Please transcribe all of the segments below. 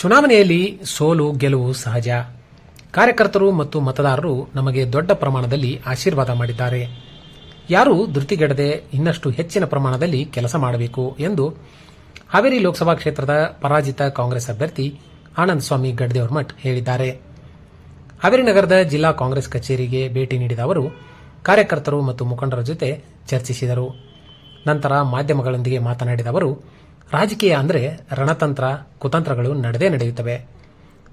ಚುನಾವಣೆಯಲ್ಲಿ ಸೋಲು, ಗೆಲುವು ಸಹಜ. ಕಾರ್ಯಕರ್ತರು ಮತ್ತು ಮತದಾರರು ನಮಗೆ ದೊಡ್ಡ ಪ್ರಮಾಣದಲ್ಲಿ ಆಶೀರ್ವಾದ ಮಾಡಿದ್ದಾರೆ. ಯಾರು ಧೃತಿಗೆಡದೆ ಇನ್ನಷ್ಟು ಹೆಚ್ಚಿನ ಪ್ರಮಾಣದಲ್ಲಿ ಕೆಲಸ ಮಾಡಬೇಕು ಎಂದು ಹಾವೇರಿ ಲೋಕಸಭಾ ಕ್ಷೇತ್ರದ ಪರಾಜಿತ ಕಾಂಗ್ರೆಸ್ ಅಭ್ಯರ್ಥಿ ಆನಂದ್ ಸ್ವಾಮಿ ಗಡ್ದೇವರ್ಮಠ್ ಹೇಳಿದ್ದಾರೆ. ಹಾವೇರಿ ನಗರದ ಜಿಲ್ಲಾ ಕಾಂಗ್ರೆಸ್ ಕಚೇರಿಗೆ ಭೇಟಿ ನೀಡಿದ ಅವರು, ಕಾರ್ಯಕರ್ತರು ಮತ್ತು ಮುಖಂಡರ ಜೊತೆ ಚರ್ಚಿಸಿದರು. ನಂತರ ಮಾಧ್ಯಮಗಳೊಂದಿಗೆ ಮಾತನಾಡಿದ ಅವರು ರಾಜಕೀಯ ಅಂದರೆ ರಣತಂತ್ರ, ಕುತಂತ್ರಗಳು ನಡೆದೇ ನಡೆಯುತ್ತವೆ.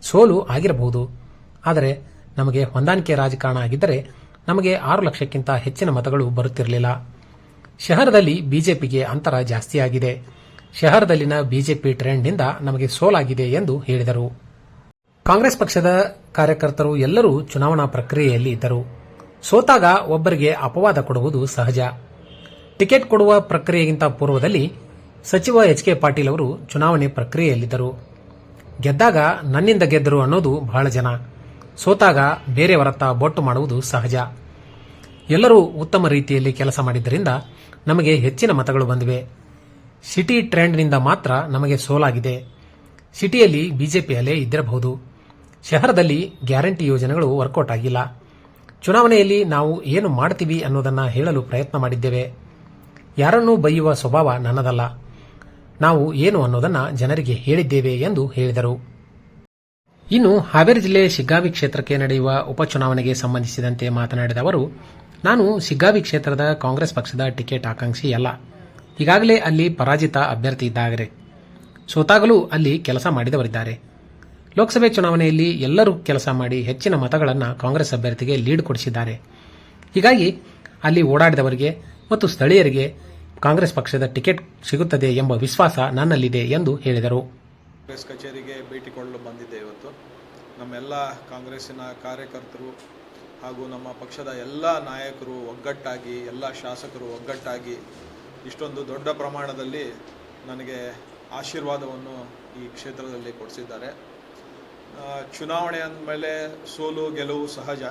ಸೋಲು ಆಗಿರಬಹುದು. ಆದರೆ ನಮಗೆ ಹೊಂದಾಣಿಕೆ ರಾಜಕಾರಣ ಆಗಿದ್ದರೆ ನಮಗೆ ಆರು ಲಕ್ಷಕ್ಕಿಂತ ಹೆಚ್ಚಿನ ಮತಗಳು ಬರುತ್ತಿರಲಿಲ್ಲ. ಶಹರದಲ್ಲಿ ಬಿಜೆಪಿಗೆ ಅಂತರ ಜಾಸ್ತಿಯಾಗಿದೆ. ಶಹರದಲ್ಲಿನ ಬಿಜೆಪಿ ಟ್ರೆಂಡ್ನಿಂದ ನಮಗೆ ಸೋಲಾಗಿದೆ ಎಂದು ಹೇಳಿದರು. ಕಾಂಗ್ರೆಸ್ ಪಕ್ಷದ ಕಾರ್ಯಕರ್ತರು ಎಲ್ಲರೂ ಚುನಾವಣಾ ಪ್ರಕ್ರಿಯೆಯಲ್ಲಿ ಇದ್ದರು. ಸೋತಾಗ ಒಬ್ಬರಿಗೆ ಅಪವಾದ ಕೊಡುವುದು ಸಹಜ. ಟಿಕೆಟ್ ಕೊಡುವ ಪ್ರಕ್ರಿಯೆಗಿಂತ ಪೂರ್ವದಲ್ಲಿ ಸಚಿವ ಎಚ್ ಕೆ ಪಾಟೀಲ್ ಅವರು ಚುನಾವಣೆ ಪ್ರಕ್ರಿಯೆಯಲ್ಲಿದ್ದರು. ಗೆದ್ದಾಗ ನನ್ನಿಂದ ಗೆದ್ದರು ಅನ್ನೋದು ಬಹಳ ಜನ. ಸೋತಾಗ ಬೇರೆಯವರತ್ತ ಬೊಟ್ಟು ಮಾಡುವುದು ಸಹಜ. ಎಲ್ಲರೂ ಉತ್ತಮ ರೀತಿಯಲ್ಲಿ ಕೆಲಸ ಮಾಡಿದ್ದರಿಂದ ನಮಗೆ ಹೆಚ್ಚಿನ ಮತಗಳು ಬಂದಿವೆ. ಸಿಟಿ ಟ್ರೆಂಡ್ನಿಂದ ಮಾತ್ರ ನಮಗೆ ಸೋಲಾಗಿದೆ. ಸಿಟಿಯಲ್ಲಿ ಬಿಜೆಪಿ ಅಲೆ ಇದ್ದಿರಬಹುದು. ಶಹರದಲ್ಲಿ ಗ್ಯಾರಂಟಿ ಯೋಜನೆಗಳು ವರ್ಕೌಟ್ ಆಗಿಲ್ಲ. ಚುನಾವಣೆಯಲ್ಲಿ ನಾವು ಏನು ಮಾಡ್ತೀವಿ ಅನ್ನೋದನ್ನ ಹೇಳಲು ಪ್ರಯತ್ನ ಮಾಡಿದ್ದೇವೆ. ಯಾರನ್ನೂ ಬೈಯುವ ಸ್ವಭಾವ ನನ್ನದಲ್ಲ. ನಾವು ಏನು ಅನ್ನೋದನ್ನ ಜನರಿಗೆ ಹೇಳಿದ್ದೇವೆ ಎಂದು ಹೇಳಿದರು. ಇನ್ನು ಹಾವೇರಿ ಜಿಲ್ಲೆ ಶಿಗ್ಗಾವಿ ಕ್ಷೇತ್ರಕ್ಕೆ ನಡೆಯುವ ಉಪಚುನಾವಣೆಗೆ ಸಂಬಂಧಿಸಿದಂತೆ ಮಾತನಾಡಿದ ಅವರು, ನಾನು ಶಿಗ್ಗಾವಿ ಕ್ಷೇತ್ರದ ಕಾಂಗ್ರೆಸ್ ಪಕ್ಷದ ಟಿಕೆಟ್ ಆಕಾಂಕ್ಷಿ ಅಲ್ಲ. ಈಗಾಗಲೇ ಅಲ್ಲಿ ಪರಾಜಿತ ಅಭ್ಯರ್ಥಿ ಇದ್ದಾಗರೆ ಸೋತಾಗಲೂ ಅಲ್ಲಿ ಕೆಲಸ ಮಾಡಿದವರಿದ್ದಾರೆ. ಲೋಕಸಭೆ ಚುನಾವಣೆಯಲ್ಲಿ ಎಲ್ಲರೂ ಕೆಲಸ ಮಾಡಿ ಹೆಚ್ಚಿನ ಮತಗಳನ್ನು ಕಾಂಗ್ರೆಸ್ ಅಭ್ಯರ್ಥಿಗೆ ಲೀಡ್ ಕೊಡಿಸಿದ್ದಾರೆ. ಹೀಗಾಗಿ ಅಲ್ಲಿ ಓಡಾಡಿದವರಿಗೆ ಮತ್ತು ಸ್ಥಳೀಯರಿಗೆ ಕಾಂಗ್ರೆಸ್ ಪಕ್ಷದ ಟಿಕೆಟ್ ಸಿಗುತ್ತದೆ ಎಂಬ ವಿಶ್ವಾಸ ನನ್ನಲ್ಲಿದೆ ಎಂದು ಹೇಳಿದರು. ಕಾಂಗ್ರೆಸ್ ಕಚೇರಿಗೆ ಭೇಟಿ ಕೊಡಲು ಬಂದಿದ್ದೆ ಇವತ್ತು. ನಮ್ಮೆಲ್ಲ ಕಾಂಗ್ರೆಸ್ಸಿನ ಕಾರ್ಯಕರ್ತರು ಹಾಗೂ ನಮ್ಮ ಪಕ್ಷದ ಎಲ್ಲ ನಾಯಕರು ಒಗ್ಗಟ್ಟಾಗಿ, ಎಲ್ಲ ಶಾಸಕರು ಒಗ್ಗಟ್ಟಾಗಿ ಇಷ್ಟೊಂದು ದೊಡ್ಡ ಪ್ರಮಾಣದಲ್ಲಿ ನನಗೆ ಆಶೀರ್ವಾದವನ್ನು ಈ ಕ್ಷೇತ್ರದಲ್ಲಿ ಕೊಡಿಸಿದ್ದಾರೆ. ಚುನಾವಣೆ ಅಂದಮೇಲೆ ಸೋಲು ಗೆಲುವು ಸಹಜ.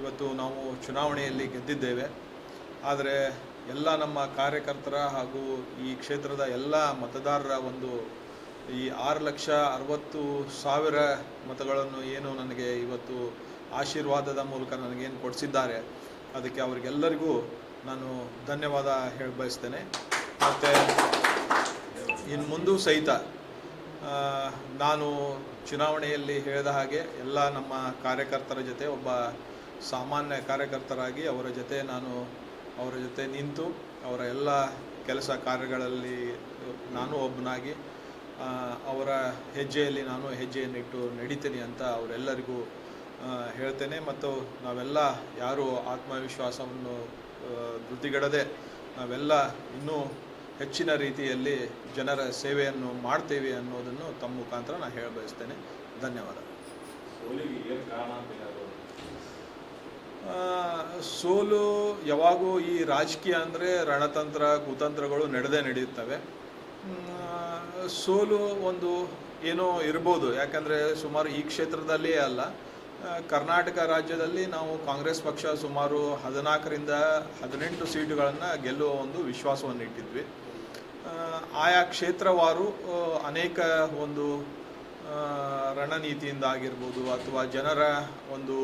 ಇವತ್ತು ನಾವು ಚುನಾವಣೆಯಲ್ಲಿ ಗೆದ್ದಿದ್ದೇವೆ. ಆದರೆ ಎಲ್ಲ ನಮ್ಮ ಕಾರ್ಯಕರ್ತರ ಹಾಗೂ ಈ ಕ್ಷೇತ್ರದ ಎಲ್ಲ ಮತದಾರರ ಒಂದು ಈ ಆರು ಲಕ್ಷ ಅರವತ್ತು ಸಾವಿರ ಮತಗಳನ್ನು ಏನು ನನಗೆ ಇವತ್ತು ಆಶೀರ್ವಾದದ ಮೂಲಕ ನನಗೇನು ಕೊಡಿಸಿದ್ದಾರೆ, ಅದಕ್ಕೆ ಅವರಿಗೆಲ್ಲರಿಗೂ ನಾನು ಧನ್ಯವಾದ ಹೇಳ ಬಯಸ್ತೇನೆ. ಮತ್ತು ಇನ್ನು ಮುಂದೂ ಸಹಿತ ನಾನು ಚುನಾವಣೆಯಲ್ಲಿ ಹೇಳಿದ ಹಾಗೆ ಎಲ್ಲ ನಮ್ಮ ಕಾರ್ಯಕರ್ತರ ಜೊತೆ ಒಬ್ಬ ಸಾಮಾನ್ಯ ಕಾರ್ಯಕರ್ತರಾಗಿ ಅವರ ಜೊತೆ ನಾನು ಅವರ ಜೊತೆ ನಿಂತು ಅವರ ಎಲ್ಲ ಕೆಲಸ ಕಾರ್ಯಗಳಲ್ಲಿ ನಾನು ಒಬ್ಬನಾಗಿ ಅವರ ಹೆಜ್ಜೆಯಲ್ಲಿ ನಾನು ಹೆಜ್ಜೆಯನ್ನಿಟ್ಟು ನಡೀತೀನಿ ಅಂತ ಅವರೆಲ್ಲರಿಗೂ ಹೇಳ್ತೇನೆ. ಮತ್ತು ನಾವೆಲ್ಲ ಯಾರು ಆತ್ಮವಿಶ್ವಾಸವನ್ನು ಧೃತಿಗೆಡದೆ ನಾವೆಲ್ಲ ಇನ್ನೂ ಹೆಚ್ಚಿನ ರೀತಿಯಲ್ಲಿ ಜನರ ಸೇವೆಯನ್ನು ಮಾಡ್ತೇವೆ ಅನ್ನೋದನ್ನು ತಮ್ಮ ಮುಖಾಂತರ ನಾನು ಹೇಳ ಬಯಸ್ತೇನೆ ಧನ್ಯವಾದ ಆ, ಸೋಲು ಯಾವಾಗೂ ಈ ರಾಜಕೀಯ ಅಂದರೆ ರಣತಂತ್ರ, ಕುತಂತ್ರಗಳು ನಡೆದೇ ನಡೆಯುತ್ತವೆ. ಸೋಲು ಒಂದು ಏನೋ ಇರ್ಬೋದು. ಯಾಕಂದರೆ ಸುಮಾರು ಈ ಕ್ಷೇತ್ರದಲ್ಲಿ ಅಲ್ಲ. ಕರ್ನಾಟಕ ರಾಜ್ಯದಲ್ಲಿ ನಾವು ಕಾಂಗ್ರೆಸ್ ಪಕ್ಷ ಸುಮಾರು ಹದಿನಾಲ್ಕರಿಂದ ಹದಿನೆಂಟು ಸೀಟುಗಳನ್ನು ಗೆಲ್ಲುವ ಒಂದು ವಿಶ್ವಾಸವನ್ನು ಇಟ್ಟಿದ್ವಿ ಆಯಾ ಕ್ಷೇತ್ರವಾರು ಅನೇಕ ಒಂದು ರಣನೀತಿಯಿಂದ ಆಗಿರ್ಬೋದು ಅಥವಾ ಜನರ ಒಂದು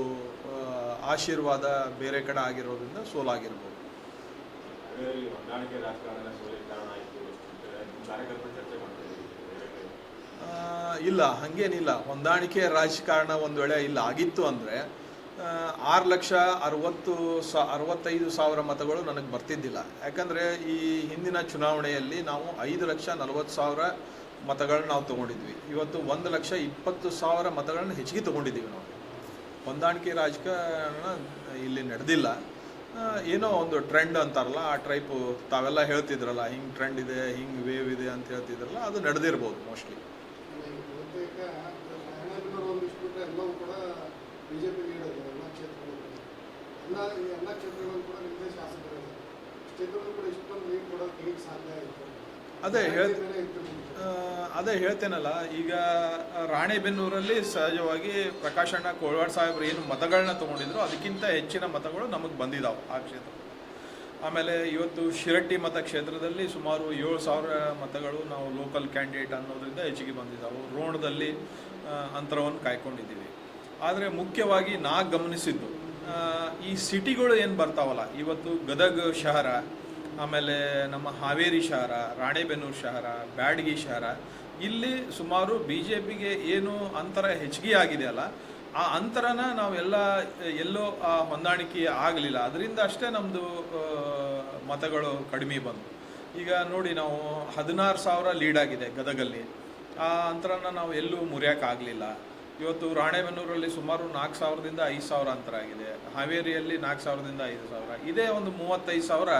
ಆಶೀರ್ವಾದ ಬೇರೆ ಕಡೆ ಆಗಿರೋದ್ರಿಂದ ಸೋಲಾಗಿರ್ಬೋದು. ಇಲ್ಲ ಹಾಗೇನಿಲ್ಲ. ಹೊಂದಾಣಿಕೆ ರಾಜಕಾರಣ ಒಂದು ವೇಳೆ ಇಲ್ಲ ಆಗಿತ್ತು ಅಂದರೆ ಆರು ಲಕ್ಷ ಅರವತ್ತು ಸ ಅರವತ್ತೈದು ಸಾವಿರ ಮತಗಳು ನನಗೆ ಬರ್ತಿದ್ದಿಲ್ಲ. ಯಾಕಂದರೆ ಈ ಹಿಂದಿನ ಚುನಾವಣೆಯಲ್ಲಿ ನಾವು ಐದು ಲಕ್ಷ ನಲವತ್ತು ಸಾವಿರ ಮತಗಳನ್ನ ನಾವು ತೊಗೊಂಡಿದ್ವಿ. ಇವತ್ತು ಒಂದು ಲಕ್ಷ ಇಪ್ಪತ್ತು ಸಾವಿರ ಮತಗಳನ್ನ ಹೆಚ್ಚಿಗೆ ತೊಗೊಂಡಿದ್ದೀವಿ ನಾವು. ಹೊಂದಾಣಿಕೆ ರಾಜಕಾರಣ ಇಲ್ಲಿ ನಡೆದಿಲ್ಲ. ಏನೋ ಒಂದು ಟ್ರೆಂಡ್ ಅಂತಾರಲ್ಲ, ಆ ಟೈಪು ತಾವೆಲ್ಲ ಹೇಳ್ತಿದ್ರಲ್ಲ, ಹಿಂಗೆ ಟ್ರೆಂಡ್ ಇದೆ, ಹಿಂಗೆ ವೇವ್ ಇದೆ ಅಂತ ಹೇಳ್ತಿದ್ರಲ್ಲ, ಅದು ನಡೆದಿರ್ಬೋದು ಮೋಸ್ಟ್ಲಿ ಎಲ್ಲ ಕ್ಷೇತ್ರಗಳು ಕೂಡ ನಿಮ್ಮದೇ ಶಾಸಕರಿದ್ದಾರೆ ಕ್ಷೇತ್ರಗಳು ಕೂಡ ಇಷ್ಟೊಂದು ಲೀಡ್ ಕೊಡೋಕೆ ಹೇಗೆ ಸಾಧ್ಯ ಆಯಿತು ಅದೇ ಹೇಳ್ ಅದೇ ಹೇಳ್ತೇನಲ್ಲ, ಈಗ ರಾಣೆಬೆನ್ನೂರಲ್ಲಿ ಸಹಜವಾಗಿ ಪ್ರಕಾಶಣ್ಣ ಕೋಳ್ವಾಡ್ ಸಾಹೇಬ್ರು ಏನು ಮತಗಳನ್ನ ತೊಗೊಂಡಿದ್ರು, ಅದಕ್ಕಿಂತ ಹೆಚ್ಚಿನ ಮತಗಳು ನಮಗೆ ಬಂದಿದ್ದಾವೆ ಆ ಕ್ಷೇತ್ರ. ಆಮೇಲೆ ಇವತ್ತು ಶಿರಟ್ಟಿ ಮತಕ್ಷೇತ್ರದಲ್ಲಿ ಸುಮಾರು ಏಳು ಸಾವಿರ ಮತಗಳು ನಾವು ಲೋಕಲ್ ಕ್ಯಾಂಡಿಡೇಟ್ ಅನ್ನೋದ್ರಿಂದ ಹೆಚ್ಚಿಗೆ ಬಂದಿದ್ದಾವೆ ರೋಣದಲ್ಲಿ ಅಂತರವನ್ನು ಕಾಯ್ಕೊಂಡಿದ್ದೀವಿ. ಆದರೆ ಮುಖ್ಯವಾಗಿ ನಾ ಗಮನಿಸಿದ್ದು ಈ ಸಿಟಿಗಳು ಏನು ಬರ್ತಾವಲ್ಲ, ಇವತ್ತು ಗದಗ ಶಹರ ಆಮೇಲೆ ನಮ್ಮ ಹಾವೇರಿ ಶಹರ ರಾಣೆಬೆನ್ನೂರು ಶಹರ ಬ್ಯಾಡಗಿ ಶಹರ ಇಲ್ಲಿ ಸುಮಾರು ಬಿ ಜೆ ಪಿಗೆ ಏನು ಅಂತರ ಹೆಚ್ಚಿಗೆ ಆಗಿದೆಯಲ್ಲ ಆ ಅಂತರನ ನಾವೆಲ್ಲ ಎಲ್ಲೋ ಆ ಹೊಂದಾಣಿಕೆ ಆಗಲಿಲ್ಲ. ಅದರಿಂದ ಅಷ್ಟೇ ನಮ್ಮದು ಮತಗಳು ಕಡಿಮೆ ಬಂತು ಈಗ ನೋಡಿ ನಾವು ಹದಿನಾರು ಸಾವಿರ ಆಗಿದೆ ಗದಗಲ್ಲಿ. ಆ ಅಂತರನ ನಾವು ಎಲ್ಲೂ ಮುರಿಯೋಕ್ಕಾಗಲಿಲ್ಲ ಇವತ್ತು ರಾಣೆಬೆನ್ನೂರಲ್ಲಿ ಸುಮಾರು ನಾಲ್ಕು ಸಾವಿರದಿಂದ ಐದು ಸಾವಿರ ಅಂತರ ಆಗಿದೆ. ಹಾವೇರಿಯಲ್ಲಿ ನಾಲ್ಕು ಸಾವಿರದಿಂದ ಐದು ಸಾವಿರ. ಇದೇ ಒಂದು ಮೂವತ್ತೈದು ಸಾವಿರ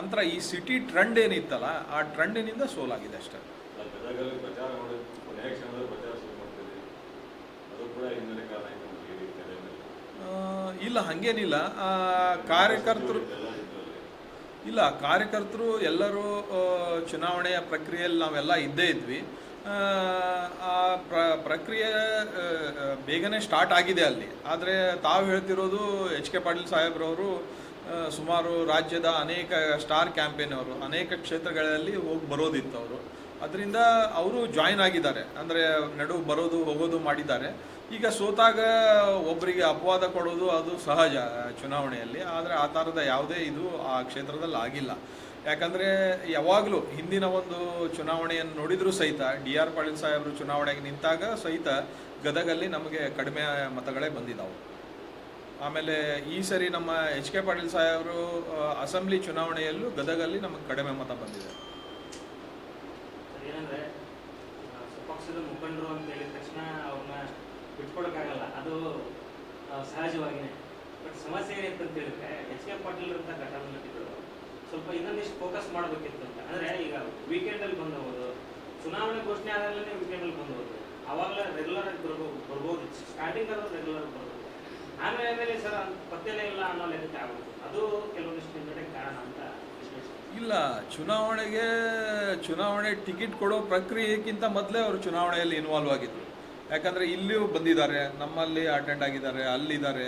ಅಂತರ ಈ ಸಿಟಿ ಟ್ರೆಂಡ್ ಏನಿತ್ತಲ್ಲ ಆ ಟ್ರೆಂಡಿನಿಂದ ಸೋಲಾಗಿದೆ ಅಷ್ಟೇ. ಇಲ್ಲ ಹಾಗೇನಿಲ್ಲ. ಕಾರ್ಯಕರ್ತರು ಇಲ್ಲ ಕಾರ್ಯಕರ್ತರು ಎಲ್ಲರೂ ಚುನಾವಣೆಯ ಪ್ರಕ್ರಿಯೆಯಲ್ಲಿ ನಾವೆಲ್ಲ ಇದ್ದೇ ಇದ್ವಿ. ಆ, ಪ್ರ ಪ್ರಕ್ರಿಯೆ ಬೇಗನೆ ಸ್ಟಾರ್ಟ್ ಆಗಿದೆ ಅಲ್ಲಿ. ಆದರೆ ತಾವು ಹೇಳ್ತಿರೋದು ಎಚ್ ಕೆ ಪಾಟೀಲ್ ಸಾಹೇಬ್ರವರು ಸುಮಾರು ರಾಜ್ಯದ ಅನೇಕ ಸ್ಟಾರ್ ಕ್ಯಾಂಪೇನ್ ಅವರು ಅನೇಕ ಕ್ಷೇತ್ರಗಳಲ್ಲಿ ಹೋಗಿ ಬರೋದಿತ್ತು ಅವರು ಅದರಿಂದ ಅವರು ಜಾಯಿನ್ ಆಗಿದ್ದಾರೆ. ಅಂದರೆ ನಡು ಬರೋದು ಹೋಗೋದು ಮಾಡಿದ್ದಾರೆ. ಈಗ ಸೋತಾಗ ಒಬ್ಬರಿಗೆ ಅಪವಾದ ಕೊಡೋದು ಅದು ಸಹಜ ಚುನಾವಣೆಯಲ್ಲಿ. ಆದರೆ ಆ ಥರದ ಯಾವುದೇ ಇದು ಆ ಕ್ಷೇತ್ರದಲ್ಲಿ ಆಗಿಲ್ಲ ಯಾಕಂದರೆ ಯಾವಾಗಲೂ ಹಿಂದಿನ ಒಂದು ಚುನಾವಣೆಯನ್ನು ನೋಡಿದರೂ ಸಹಿತ, ಡಿ ಆರ್ ಪಾಟೀಲ್ ಸಾಹೇಬರು ಚುನಾವಣೆಗೆ ನಿಂತಾಗ ಸಹಿತ ಗದಗಲ್ಲಿ ನಮಗೆ ಕಡಿಮೆ ಮತಗಳೇ ಬಂದಿದ್ದಾವೆ ಆಮೇಲೆ ಈ ಸರಿ ನಮ್ಮ ಎಚ್ ಕೆ ಪಾಟೀಲ್ ಸಾಹೇಬರು ಅಸೆಂಬ್ಲಿ ಚುನಾವಣೆಯಲ್ಲೂ ಗದಗಲ್ಲಿ ನಮಗೆ ಕಡಿಮೆ ಮತ ಬಂದಿದೆ. ಸಹಜವಾಗಿ ಸಮಸ್ಯೆ ಏನಿತ್ತು ಅಂತ ಹೇಳಿದ್ರೆ, ಎಚ್ ಕೆ ಪಾಟೀಲ್ ಅಂತ ಘಟನಾಧಿಗಳು ಸ್ವಲ್ಪ ಇನ್ನೊಂದಿಷ್ಟು ಫೋಕಸ್ ಮಾಡಬೇಕಿತ್ತು ಅಂತ. ಅಂದ್ರೆ ಈಗ ವೀಕೆಂಡ್ ಅಲ್ಲಿ ಬಂದು ಹೋಗೋದು ಚುನಾವಣೆ ಘೋಷಣೆ ಆದಾಗಲೇ ವೀಕೆಂಡ್ ಅಲ್ಲಿ ಬಂದು ಹೋಗೋದು ಅವಾಗಲೇ ರೆಗ್ಯುಲರ್ ಆಗಿ ಬರ್ಬೋದು ಬರ್ಬೋದು. ಸ್ಟಾರ್ಟಿಂಗ್ ಆದ್ರೂ ರೆಗ್ಯುಲರ್ ಬರ್ಬೋದು. ಆಮೇಲೆ ಆಮೇಲೆ ಸರ್ ಪತ್ತೆನೇ ಇಲ್ಲ ಅನ್ನೋ ಲೆಕ್ಕಕ್ಕೆ ಆಗುತ್ತೆ ಅದು ಕೆಲವೊಂದಿಷ್ಟು ಹಿಂದಡೆ ಕಾರಣ ಅಂತ ಇಲ್ಲ, ಚುನಾವಣೆಗೆ ಚುನಾವಣೆ ಟಿಕೆಟ್ ಕೊಡೋ ಪ್ರಕ್ರಿಯೆಗಿಂತ ಮೊದಲೇ ಅವರು ಚುನಾವಣೆಯಲ್ಲಿ ಇನ್ವಾಲ್ವ್ ಆಗಿದ್ರು. ಯಾಕಂದರೆ ಇಲ್ಲಿಯೂ ಬಂದಿದ್ದಾರೆ, ನಮ್ಮಲ್ಲಿ ಅಟೆಂಡ್ ಆಗಿದ್ದಾರೆ, ಅಲ್ಲಿದ್ದಾರೆ.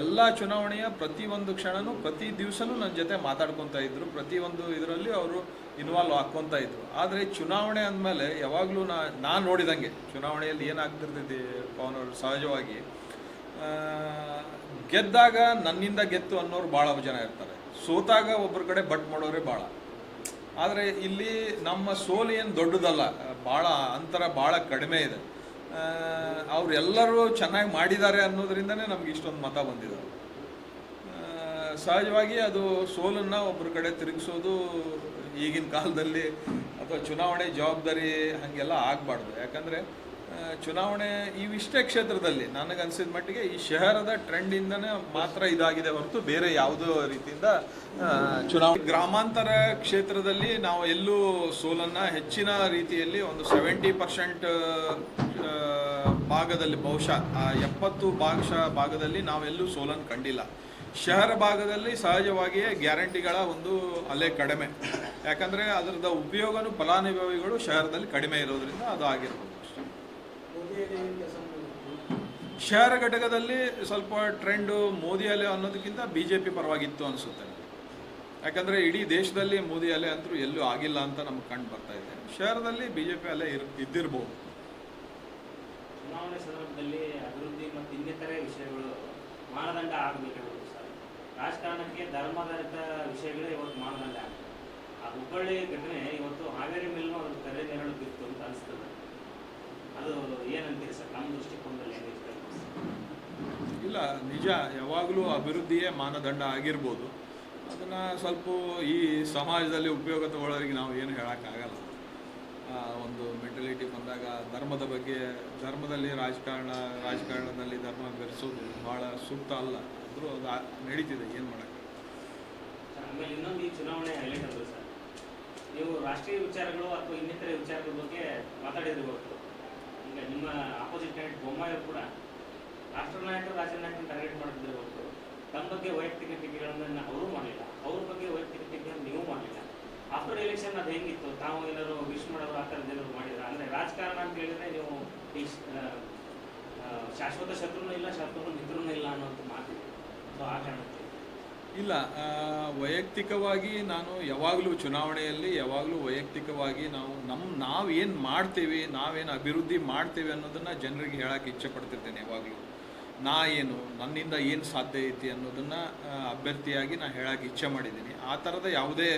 ಎಲ್ಲ ಚುನಾವಣೆಯ ಪ್ರತಿಯೊಂದು ಕ್ಷಣನೂ ಪ್ರತಿ ದಿವಸನೂ ನನ್ನ ಜೊತೆ ಮಾತಾಡ್ಕೊತಾ ಇದ್ರು. ಪ್ರತಿಯೊಂದು ಇದರಲ್ಲಿ ಅವರು ಇನ್ವಾಲ್ವ್ ಆಗ್ಕೊತಾ ಇದ್ರು. ಆದರೆ ಚುನಾವಣೆ ಅಂದಮೇಲೆ ಯಾವಾಗಲೂ ನಾ, ನಾನು ನೋಡಿದಂಗೆ ಚುನಾವಣೆಯಲ್ಲಿ ಏನಾಗ್ತಿರ್ತೈತಿ ಪವನ್ ಅವರು ಸಹಜವಾಗಿ ಗೆದ್ದಾಗ ನನ್ನಿಂದ ಗೆತ್ತು ಅನ್ನೋರು ಭಾಳ ಜನ ಇರ್ತಾರೆ. ಸೋತಾಗ ಒಬ್ಬರ ಕಡೆ ಬಟ್ ಮಾಡೋರೇ ಭಾಳ ಆದರೆ ಇಲ್ಲಿ ನಮ್ಮ ಸೋಲು ಏನು ದೊಡ್ಡದಲ್ಲ ಭಾಳ ಅಂತರ ಭಾಳ ಕಡಿಮೆ ಇದೆ. ಅವರೆಲ್ಲರೂ ಚೆನ್ನಾಗಿ ಮಾಡಿದ್ದಾರೆ ಅನ್ನೋದ್ರಿಂದನೇ ನಮ್ಗೆ ಇಷ್ಟೊಂದು ಮತ ಬಂದಿದೆ. ಸಹಜವಾಗಿ ಅದು ಸೋಲನ್ನು ಒಬ್ಬರ ಕಡೆ ತಿರುಗಿಸೋದು ಈಗಿನ ಕಾಲದಲ್ಲಿ ಅಥವಾ ಚುನಾವಣೆ ಜವಾಬ್ದಾರಿ ಹಾಗೆಲ್ಲ ಆಗಬಾರ್ದು. ಯಾಕಂದರೆ ಚುನಾವಣೆ ಇವಿಷ್ಟೇ ಕ್ಷೇತ್ರದಲ್ಲಿ ನನಗನ್ಸಿದ ಮಟ್ಟಿಗೆ ಈ ಶಹರದ ಟ್ರೆಂಡಿಂದನೇ ಮಾತ್ರ ಇದಾಗಿದೆ ಹೊರತು ಬೇರೆ ಯಾವುದೋ ರೀತಿಯಿಂದ ಚುನಾವಣೆ ಗ್ರಾಮಾಂತರ ಕ್ಷೇತ್ರದಲ್ಲಿ ನಾವು ಎಲ್ಲೂ ಸೋಲನ್ನು ಹೆಚ್ಚಿನ ರೀತಿಯಲ್ಲಿ ಒಂದು ಸೆವೆಂಟಿ ಪರ್ಸೆಂಟ್ ಭಾಗದಲ್ಲಿ ಬಹುಶಃ, ಆ ಎಪ್ಪತ್ತು ಭಾಗಶಃ ಭಾಗದಲ್ಲಿ ನಾವೆಲ್ಲೂ ಸೋಲನ್ನು ಕಂಡಿಲ್ಲ. ಶಹರ ಭಾಗದಲ್ಲಿ ಸಹಜವಾಗಿಯೇ ಗ್ಯಾರಂಟಿಗಳ ಒಂದು ಅಲೆ ಕಡಿಮೆ. ಯಾಕಂದರೆ ಅದರದ ಉಪಯೋಗನೂ ಫಲಾನುಭವಿಗಳು ಶಹರದಲ್ಲಿ ಕಡಿಮೆ ಇರೋದ್ರಿಂದ ಅದು ಆಗಿರ್ಬೋದು ಶಹರ ಘಟಕದಲ್ಲಿ ಸ್ವಲ್ಪ ಟ್ರೆಂಡು ಮೋದಿ ಅಲೆ ಅನ್ನೋದಕ್ಕಿಂತ ಬಿ ಜೆ ಪಿ ಪರವಾಗಿತ್ತು ಅನಿಸುತ್ತೆ. ಯಾಕಂದರೆ ಇಡೀ ದೇಶದಲ್ಲಿ ಮೋದಿ ಅಲೆ ಅಂತೂ ಎಲ್ಲೂ ಆಗಿಲ್ಲ ಅಂತ ನಮ್ಗೆ ಕಂಡು ಬರ್ತಾ ಇದೆ. ಶಹರದಲ್ಲಿ ಬಿ ಜೆ ಪಿ ಅಲೆ ಇರ್, ಇದ್ದಿರ್ಬೋದು. ಚುನಾವಣೆ ಸಂದರ್ಭದಲ್ಲಿ ಅಭಿವೃದ್ಧಿ ಮತ್ತು ಇನ್ನಿತರೆ ವಿಷಯಗಳು ಮಾನದಂಡ ಆಗಬೇಕಾಗುತ್ತೆ ಸರ್. ರಾಜಕಾರಣಕ್ಕೆ ಧರ್ಮಾಧಾರಿತ ವಿಷಯಗಳೇ ಇವತ್ತು ಮಾನದಂಡ ಆಗ್ತದೆ ಆ ಹುಬ್ಬಳ್ಳಿ ಘಟನೆ ಇವತ್ತು ಹಾವೇರಿ ಮೇಲೂ ಒಂದು ಕರೆ ನೆರಳು ಬಿತ್ತು ಅಂತ ಅನಿಸ್ತದೆ. ಅದು ಏನಂತೀರಿ ಸರ್? ನಮ್ಮ ದೃಷ್ಟಿಕೋನದಲ್ಲಿ ಏನಿರ್ತದೆ ಇಲ್ಲ, ನಿಜ. ಯಾವಾಗಲೂ ಅಭಿವೃದ್ಧಿಯೇ ಮಾನದಂಡ ಆಗಿರ್ಬೋದು. ಅದನ್ನು ಸ್ವಲ್ಪ ಈ ಸಮಾಜದಲ್ಲಿ ಉಪಯೋಗ ತಗೊಳ್ಳೋರಿಗೆ ನಾವು ಏನು ಹೇಳೋಕ್ಕಾಗಲ್ಲ. ಒಂದು ಮೆಂಟಲಿಟಿ ಬಂದಾಗ ಧರ್ಮದ ಬಗ್ಗೆ, ಧರ್ಮದಲ್ಲಿ ರಾಜಕಾರಣ, ರಾಜಕಾರಣದಲ್ಲಿ ಧರ್ಮ ಬೆರೆಸೋದು ಭಾಳ ಸೂಕ್ತ ಅಲ್ಲ. ಆದರೂ ಅದು ನಡೀತಿದೆ, ಏನು ಮಾಡೋಕ್ಕೆ? ಆಮೇಲೆ ಇನ್ನೊಂದು ಈ ಚುನಾವಣೆ ಹೈಲೈಟ್ ಅದು ಸರ್, ನೀವು ರಾಷ್ಟ್ರೀಯ ವಿಚಾರಗಳು ಅಥವಾ ಇನ್ನಿತರ ವಿಚಾರಗಳ ಬಗ್ಗೆ ಮಾತಾಡಿದ್ರಿ ಇವತ್ತು ಈಗ ನಿಮ್ಮ ಆಪೋಸಿಟ್ ಕ್ಯಾಂಡಿಡೇಟ್ ಬೊಮ್ಮಾಯಿ ಕೂಡ ರಾಷ್ಟ್ರ ನಾಯಕರು ರಾಜ್ಯ ನಾಯಕರನ್ನು ಟಾರ್ಗೆಟ್ ತಮ್ಮ ಬಗ್ಗೆ ವೈಯಕ್ತಿಕ ಟೀಕೆಗಳನ್ನು ಅವರು ಮಾಡಲಿಲ್ಲ ಅವ್ರ ಬಗ್ಗೆ ವೈಯಕ್ತಿಕ ಟೀಕೆಯನ್ನು ನೀವು ಮಾಡಲಿಲ್ಲ ಆಫ್ಟರ್ ಅದು ಹೆಂಗಿತ್ತು? ತಾವು ಏನಾದ್ರು ವಿಶ್ ಮಾಡೋರು ಆ ಥರದ್ದು ಏನಾದ್ರು ಮಾಡಿದ್ರ? ಅಂದರೆ ರಾಜಕಾರಣ ಅಂತ ಹೇಳಿದ್ರೆ ನೀವು ಈ ಶಾಶ್ವತ ಶತ್ರುನೂ ಇಲ್ಲ ಶಾಶ್ವತ ಮಿತ್ರನೂ ಇಲ್ಲ ಅನ್ನೋದು ಮಾತಿದೆ ಸೊ ಆ ಕಾರಣಕ್ಕೆ. ಇಲ್ಲ ವೈಯಕ್ತಿಕವಾಗಿ ನಾನು ಯಾವಾಗಲೂ ಚುನಾವಣೆಯಲ್ಲಿ ಯಾವಾಗಲೂ ವೈಯಕ್ತಿಕವಾಗಿ ನಾವು ನಮ್ಮ ನಾವೇನು ಮಾಡ್ತೇವೆ, ನಾವೇನು ಅಭಿವೃದ್ಧಿ ಮಾಡ್ತೀವಿ ಅನ್ನೋದನ್ನು ಜನರಿಗೆ ಹೇಳೋಕ್ಕೆ ಇಚ್ಛೆ ಪಡ್ತಿರ್ತೇನೆ ಯಾವಾಗಲೂ. ನಾ ಏನು, ನನ್ನಿಂದ ಏನು ಸಾಧ್ಯ ಐತಿ ಅನ್ನೋದನ್ನು ಅಭ್ಯರ್ಥಿಯಾಗಿ ನಾನು ಹೇಳೋಕ್ಕೆ ಇಚ್ಛೆ ಮಾಡಿದ್ದೀನಿ. ಆ ಥರದ ಯಾವುದೇ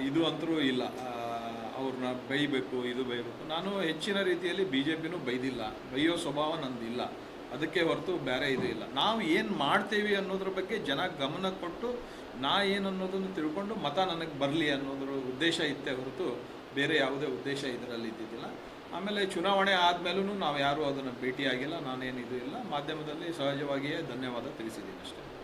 ಇದು ಅಂತರೂ ಇಲ್ಲ. ಅವ್ರನ್ನ ಬೈಬೇಕು, ಇದು ಬೈಬೇಕು. ನಾನು ಹೆಚ್ಚಿನ ರೀತಿಯಲ್ಲಿ ಬಿ ಜೆ ಪಿನೂ ಬೈದಿಲ್ಲ. ಬೈಯೋ ಸ್ವಭಾವ ನಂದಿಲ್ಲ. ಅದಕ್ಕೆ ಹೊರತು ಬೇರೆ ಇದು ಇಲ್ಲ. ನಾವು ಏನು ಮಾಡ್ತೀವಿ ಅನ್ನೋದ್ರ ಬಗ್ಗೆ ಜನ ಗಮನ ಕೊಟ್ಟು, ನಾ ಏನು ಅನ್ನೋದನ್ನು ತಿಳ್ಕೊಂಡು ಮತ ನನಗೆ ಬರಲಿ ಅನ್ನೋದ್ರ ಉದ್ದೇಶ ಇತ್ತೇ ಹೊರತು ಬೇರೆ ಯಾವುದೇ ಉದ್ದೇಶ ಇದರಲ್ಲಿ ಇದ್ದಿದ್ದಿಲ್ಲ. ಆಮೇಲೆ ಚುನಾವಣೆ ಆದಮೇಲೂ ನಾವು ಯಾರೂ ಅದನ್ನು ಭೇಟಿಯಾಗಿಲ್ಲ. ನಾನೇನು ಇದು ಇಲ್ಲ. ಮಾಧ್ಯಮದಲ್ಲಿ ಸಹಜವಾಗಿಯೇ ಧನ್ಯವಾದ ತಿಳಿಸಿದ್ದೀನಿ ಅಷ್ಟೇ